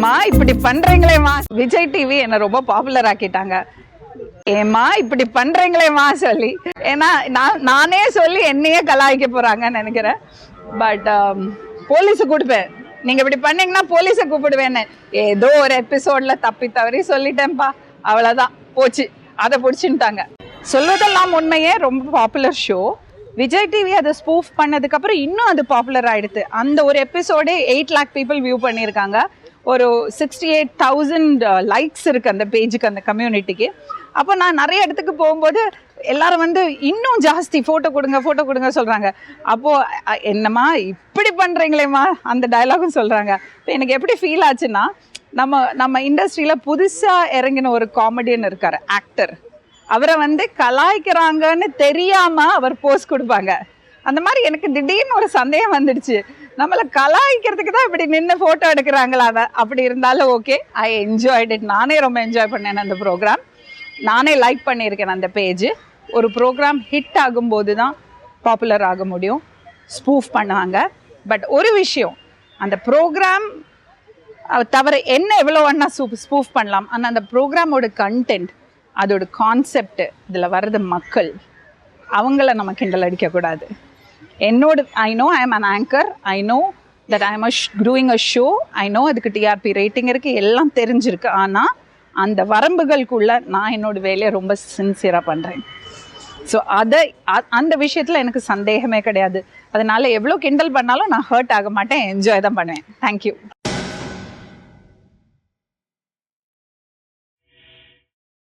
ஏமா இப்படி பண்றீங்களேமா விஜய் டிவி என்ன ரொம்ப பாப்புலர் ஆக்கிட்டாங்க. ஏம்மா இப்படி பண்றீங்களேமா சொல்லி. ஏன்னா நான் நானே சொல்லி என்னையே கலாய்க்க போறாங்கன்னு நினைக்கிறேன். பட் போலீஸை um, கூப்பிடுவேன். நீங்க இப்படி பண்ணீங்கன்னா போலீஸை கூப்பிடுவேன்னு. ஏதோ ஒரு எபிசோட்ல தப்பி தவறி சொல்லிட்டேன்ப்பா. அவ்வளவுதான். போச்சு. அதை பிடிச்சின்ட்டாங்க. சொல்வதெல்லாம் உண்மையே ரொம்ப பாப்புலர் ஷோ விஜய் டிவி அதை ஸ்பூஃப் பண்ணதுக்கு அப்புறம் இன்னும் அது பாப்புலர் ஆயிடுது. அந்த ஒரு எபிசோடே எயிட் லேக் பீப்புள் வியூ பண்ணியிருக்காங்க. ஒரு சிக்ஸ்டி எயிட் தௌசண்ட் லைக்ஸ் இருக்குது அந்த பேஜுக்கு அந்த கம்யூனிட்டிக்கு அப்போ நான் நிறைய இடத்துக்கு போகும்போது எல்லாரும் வந்து இன்னும் ஜாஸ்தி ஃபோட்டோ கொடுங்க ஃபோட்டோ கொடுங்க சொல்கிறாங்க அப்போது என்னம்மா இப்படி பண்ணுறீங்களேம்மா அந்த டயலாகும் சொல்கிறாங்க இப்போ எனக்கு எப்படி ஃபீல் ஆச்சுன்னா நம்ம நம்ம இண்டஸ்ட்ரியில் புதுசாக இறங்கின ஒரு காமெடியன் இருக்கார் ஆக்டர் அவரை வந்து கலாய்க்கிறாங்கன்னு தெரியாமல் அவர் போஸ்ட் கொடுப்பாங்க. அந்த மாதிரி எனக்கு திடீர்னு ஒரு சந்தேகம் வந்துடுச்சு. நம்மளை கலாய்க்கிறதுக்கு தான் இப்படி நின்று ஃபோட்டோ எடுக்கிறாங்களா அதை அப்படி இருந்தாலும் ஓகே ஐ என்ஜாய்ட் இட் நானே ரொம்ப என்ஜாய் பண்ணேன் அந்த ப்ரோக்ராம் நானே லைக் பண்ணியிருக்கேன் அந்த பேஜ் ஒரு ப்ரோக்ராம் ஹிட் ஆகும்போது தான் பாப்புலர் ஆக முடியும். ஸ்பூஃப் பண்ணுவாங்க. பட் ஒரு விஷயம் அந்த ப்ரோக்ராம் தவிர என்ன எவ்வளோ வேணா சூப் ஸ்பூஃப் பண்ணலாம். ஆனால் அந்த ப்ரோக்ராமோட கண்டென்ட் அதோட கான்செப்ட் இதில் வர்றது மக்கள் அவங்கள நம்ம கிண்டல் அடிக்கக்கூடாது என்னோட I know I am an anchor I know that I am a doing a show I know அதுக்கு டிஆர்பி ரேட்டிங் இருக்குது எல்லாம் தெரிஞ்சிருக்கு. ஆனால் அந்த வரம்புகளுக்குள்ள நான் என்னோட வேலையை ரொம்ப சின்சியராக பண்ணுறேன் ஸோ அதை அ- அந்த விஷயத்தில் எனக்கு சந்தேகமே கிடையாது. அதனால எவ்வளோ கிண்டல் பண்ணாலும் நான் ஹர்ட் ஆக மாட்டேன். என்ஜாய் தான் பண்ணுவேன். தேங்க்யூ